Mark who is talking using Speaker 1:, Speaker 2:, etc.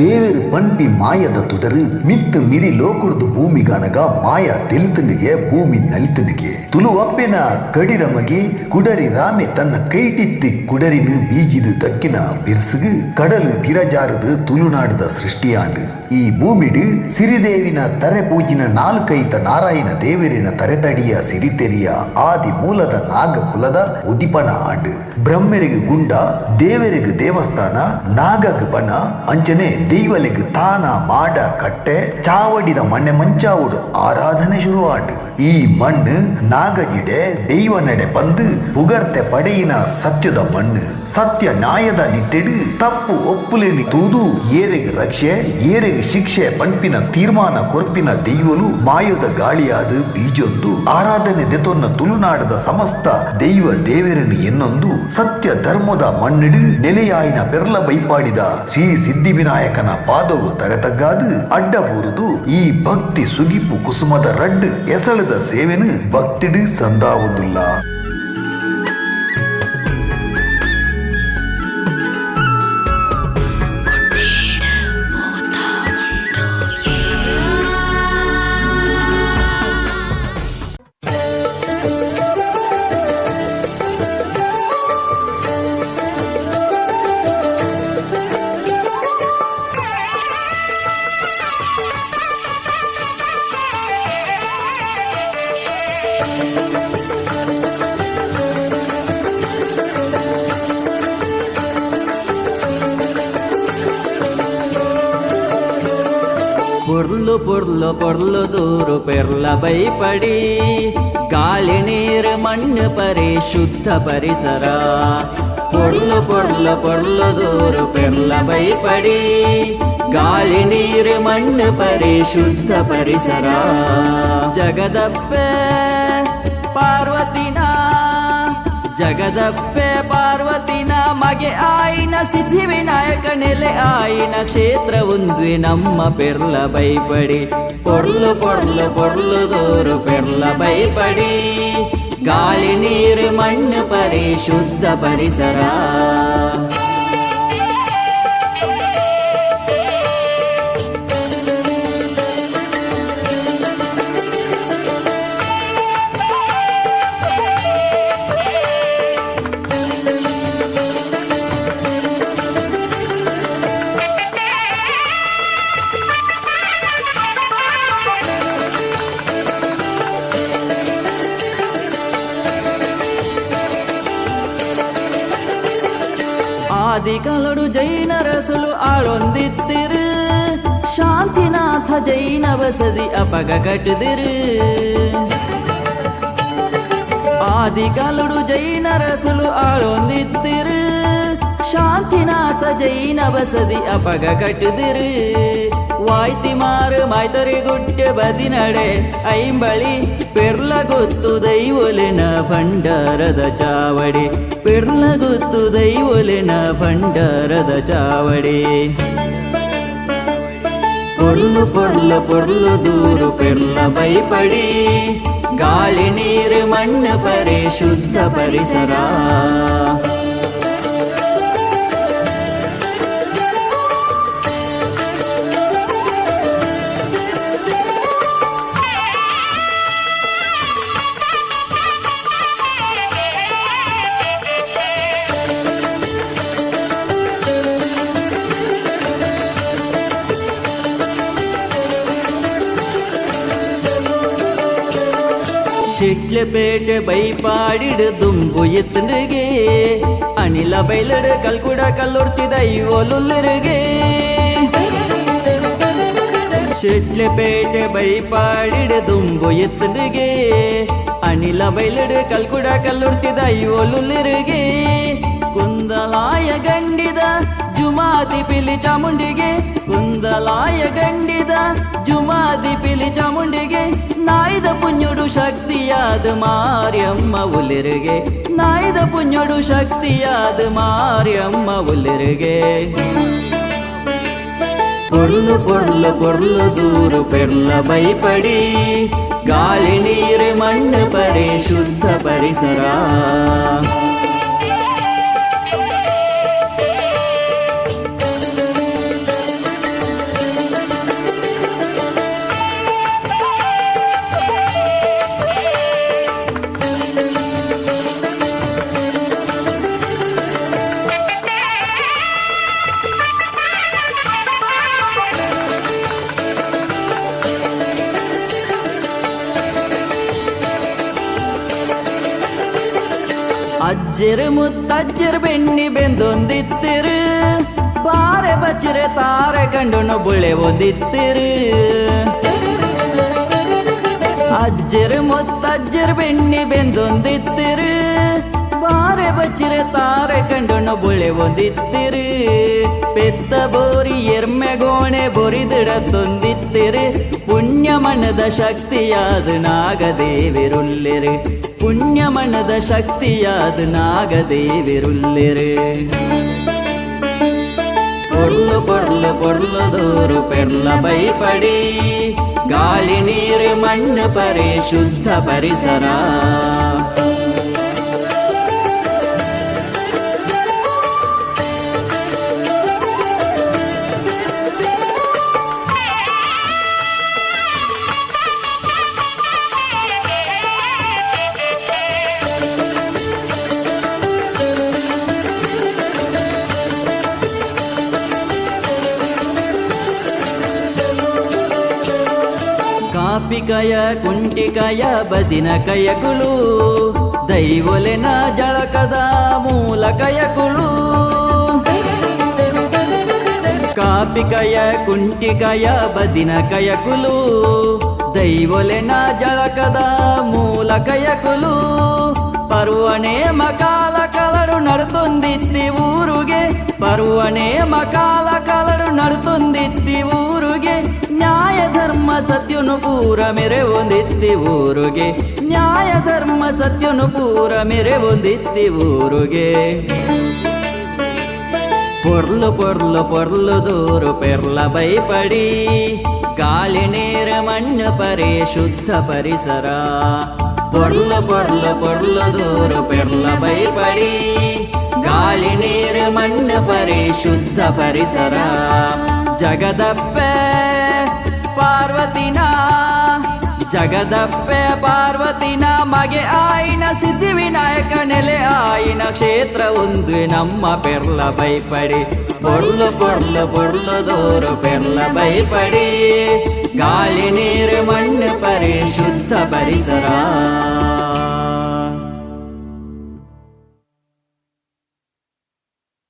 Speaker 1: ದೇವರು ಪನ್ಪಿ ಮಾಯದ ತುದರು ಮಿತ್ತು ಮಿರಿ ಭೂಮಿ ಗನಗ, ಮಾಯ ತೆಲಿತನಿಗೆ ಭೂಮಿ ನಲಿತನಿಗೆ ತುಲು ಅಪ್ಪೆನ ಕಡಿರಮಗೆ ಕುಡರಿ ರಾಮೆ ತನ್ನ ಕೈಟಿತ್ತಿ ಕುಡರಿನ ಬೀಜಿದು ದಕ್ಕಿನ ಬಿರ್ಸುಗು, ಕಡಲು ತುಲುನಾಡುದ ಸೃಷ್ಟಿ ಸೃಷ್ಟಿಯಾಂಡು. ಈ ಭೂಮಿಡು ಸಿರಿದೇವಿನ ತರೆ ಪೂಜಿನ ನಾಲ್ಕೈತ ನಾರಾಯಣ ದೇವರಿನ ತರೆತಡಿಯ ಸಿರಿತೆರಿಯ ಆದಿ ಮೂಲದ ನಾಗ ಕುಲದ ಉದಿಪನ ಆಂಡು. ಬ್ರಹ್ಮರಿಗೆ ಗುಂಡ, ದೇವರಿಗೆ ದೇವಸ್ಥಾನ, ನಾಗಗ್ ಬಣ ಅಂಚನೆ ದೈವಲಿಗೆ ತಾನ ಮಾಡ ಕಟ್ಟೆ ಚಾವಡಿದ ಮಣ್ಣೆ ಮಂಚಾವುಡು ಆರಾಧನೆ ಶುರುವಾಂಡು ಈ ಮಣ್ಣು ನಾಗಜಿಡೆ ದೈವ ನಡೆ ಬಂದು ಪುಗರ್ತೆ ಪಡೆಯಿನ ಸತ್ಯದ ಮಣ್ಣು. ಸತ್ಯ ನ್ಯಾಯದ ನಿಟ್ಟಿಡು ತಪ್ಪು ಒಪ್ಪುಲೆನಿ ತೂದು ಏರೆಗೆ ರಕ್ಷೆ, ಏರೆಗೆ ಶಿಕ್ಷೆ ಪಂಪಿನ ತೀರ್ಮಾನ ಕೊರ್ಪಿನ ದೈವಲು ಮಾಯದ ಗಾಳಿಯಾದ ಬೀಜೊಂದು. ಆರಾಧನೆ ದೆತೊನ್ನ ತುಳುನಾಡದ ಸಮಸ್ತ ದೈವ ದೇವರನ್ನು ಎನ್ನೊಂದು. ಸತ್ಯ ಧರ್ಮದ ಮಣ್ಣಿಡು ನೆಲೆಯಾಯಿನ ಬೆರ್ಲ ಬೈಪಾಡಿದ ಶ್ರೀ ಸಿದ್ಧಿವಿನಾಯಕನ ಪಾದವು ತರೆತಗ್ಗಾದು ಅಡ್ಡ ಬೂರುದು ಈ ಭಕ್ತಿ ಸುಗಿಪು ಕುಸುಮದ ರಡ್ಡು ಎಸಳದ ಸೇವೆನು ಭಕ್ತಿಡು ಸಂದಾವುದುಲ್ಲ
Speaker 2: పొర్లు పొర్లు పొర్లు దూరు పెర్ల భయపడి. గాలి నీరు మಣ್ಣు పరిశుద్ధ పరిసరా. పొర్లు పొర్లు పొర్లు దూరు పెర్ల భయపడి. గాలి నీరు మಣ್ಣు పరిశుద్ధ పరిసరా. జగదప్పే పార్వతి ಜಗದಪ್ಪೆ ಪಾರ್ವತಿನ ಮಗೆ ಆಯಿನ ಸಿದ್ಧಿ ವಿನಾಯಕ ನೆಲೆ ಆಯಿನ ಕ್ಷೇತ್ರ ಒಂದ್ವಿ ನಮ್ಮ ಪೆರ್ಲ ಬೈಪಡಿ. ಪೊರ್ಲು ಪೊರ್ಲು ಪೊರ್ಲು ದೂರು ಪೆರ್ಲ ಬೈಪಡಿ. ಗಾಳಿ ನೀರು ಮಣ್ಣು ಪರಿಶುದ್ಧ ಪರಿಸರ. ಆದಿಕಾಲಡು ಜೈನ ರಸಲು ಆಳೊಂದಿತ್ತಿರು. ಶಾಂತಿನಾಥ ಜೈನ ವಸದಿ ಅಪಗ ಕಟ್ಟಿದಿರು ಜೈನ ರಸಲು ಆಳೊಂದಿತ್ತಿರು. ಶಾಂತಿನಾಥ ಜೈನ ಬಸದಿ ಅಪಗ ಕಟ್ಟಿದಿರು ವಾಯ್ತಿ ಮಾರು ಮೈತರಿ ಗುಟ್ಟೆ ಬದಿನಡೆ ಐಂಬಳಿ ಪೆರ್ಲ ಗೊತ್ತು ದೈವೊಲಿನ ಭಂಡಾರದ ಚಾವಡಿ ಪೆರ್ಲ ಗೊತ್ತು ದೈವೊಲಿನ ಭಂಡಾರದ ಚಾವಡಿ பொருளு பொருளு பொருளு தூரு பெருள பைப்படி காளி நீர் மண்ணு பரி சுத்த பரிசரா ಶಿಟ್ಲಪೇಟೆ ಬೈಪಾಡಿಡು ದುಂಬು ಎತ್ತನಿಗೆ. ಅನಿಲ ಬೈಲಡು ಕಲ್ಕುಡ ಕಲ್ಲುಡ್ತಿದ ಇವಲುಲ್ಲರಿಗೆ ಶಿಟ್ಲಪೇಟೆ ಬೈಪಾಡಿಡು ದುಂಬು ಎತ್ತನಿಗೆ. ಅನಿಲ ಬೈಲಡು ಕಲ್ಕುಡ ಕಲ್ಲುಡ್ತಿದ ಇವಲುಲ್ಲರಿಗೆ ಕುಂದಲಾಯ ಗಂಡಿದ ಜುಮಾದಿ ಪಿಲಿ ಚಾಮುಂಡಿಗೆ. ಕುಂದಲಾಯ ಗಂಡಿದ ಜುಮಾದಿ ശക്തിയാത് മാറിയമ്മ ഉലിരുകെ നായത പുഞ്ഞൊടു ശക്തിയാത് മാറിയമ്മ ഉലിരുകെ പൊള്ളു പൊള്ളു പൊള്ളു ദൂരു പെള്ള ഭയപ്പടി ಗಾಳಿ ನೀರು ಮಣ್ಣು ಪರಿಶುದ್ಧ ಪರಿಸರ ಅಜ್ಜಿರು ಮುತ್ತಜ್ಜಿರು ಬೆಣ್ಣಿ ಬೆಂದೊಂದಿತ್ತಿರು ಬಾರೆ ಬಚ್ಚಿರೆ ತಾರೆ ಕಂಡು ಬುಳೆ ಒಂದಿತ್ತಿರು ಅಜ್ಜರು ಮುತ್ತಜ್ಜರು ಬೆಣ್ಣಿ ಬೆಂದೊಂದಿತ್ತಿರು ಬಾರೆ ಬಚ್ಚಿರೆ ತಾರೆ ಕಂಡು ಹೆಣ್ಣು ಬುಳೆ ಒಂದಿತ್ತಿರಿ ಪೆತ್ತ ಬೋರಿ ಎರ್ಮೆಗೋಣೆ ಬೊರಿದಿಡ ತೊಂದಿತ್ತಿರಿ ಪುಣ್ಯ ಮಣ್ಣದ ಶಕ್ತಿಯಾದ ನಾಗದೇವಿರುಲ್ಲಿರಿ ಪುಣ್ಯ ಮಣ್ಣದ ಶಕ್ತಿಯಾದ ನಾಗದೇವಿರುಲ್ಲಿರಿ பொருள் பொருள் பொருளதோறு பெருள பைப்படி காலி நீர் மண்ணு பரி சுத்த பரிசரா ಮಾಪಿಕಯ ಕುಂಟಿಕಯ ಬದಿನಕಯ ಕುಲು ದೈವೊಲೆನ ಜಳಕದ ಮೂಲಕಯ ಕುಲು ಕಾಪಿಕಯ ಕುಂಟಿಕಯ ಬದಿನಕಯ ಕುಲು ದೈವೊಲೆನ ಜಳಕದ ಮೂಲಕಯ ಕುಲು ಪರ್ವಣೆ ಮಕಾಲ ಕಲಡು ನಡುತ್ತೊಂದಿತ್ತಿ ಊರುಗೆ ಪರ್ವಣೆ ಮಕಾಲ ಕಲಡು ನಡುತ್ತೊಂದಿತ್ತಿ ಸತ್ಯನು ಪೂರ ಮೆರೆ ಒಂದಿತ್ತಿ ಊರುಗೆ. ನ್ಯಾಯ ಧರ್ಮ ಸತ್ಯನು ಪೂರ ಮೆರೆ ಒಂದಿತ್ತಿ ಊರುಗೆ. ಪೊರ್ಲು ಪೊರ್ಲು ಪೊರ್ಲು ದೂರು ಪೆರ್ಲ ಭಯಪಡಿ ಗಾಳಿ ನೇರ ಮಣ್ಣು ಪರಿ ಶುದ್ಧ ಪರಿಸರ. ಪೊರ್ಲು ಪೊರ್ಲು ಪೊರ್ಲು ದೂರು ಪೆರ್ಲ ಭಯಪಡಿ ಗಾಳಿ ನೀರು ಮಣ್ಣು ಪರಿ ಶುದ್ಧ ಪರಿಸರ. ಜಗದಪ್ಪ ಪಾರ್ವತಿನ, ಜಗದಪ್ಪೆ ಪಾರ್ವತಿನ, ಮಗೆ ಆಯಿನ ಸಿದ್ಧಿ ವಿನಾಯಕ ನೆಲೆ, ಆಯಿನ ಕ್ಷೇತ್ರ ಒಂದು ನಮ್ಮ ಪೆರ್ಲ ಬೈಪಡಿ. ಪೊರ್ಲು ಪೊರ್ಲು ಪೊರ್ಲು ದೂರು ಪೆರ್ಲ ಬೈಪಡಿ. ಗಾಳಿ, ನೀರು, ಮಣ್ಣು, ಪರಿ, ಶುದ್ಧ ಪರಿಸರ.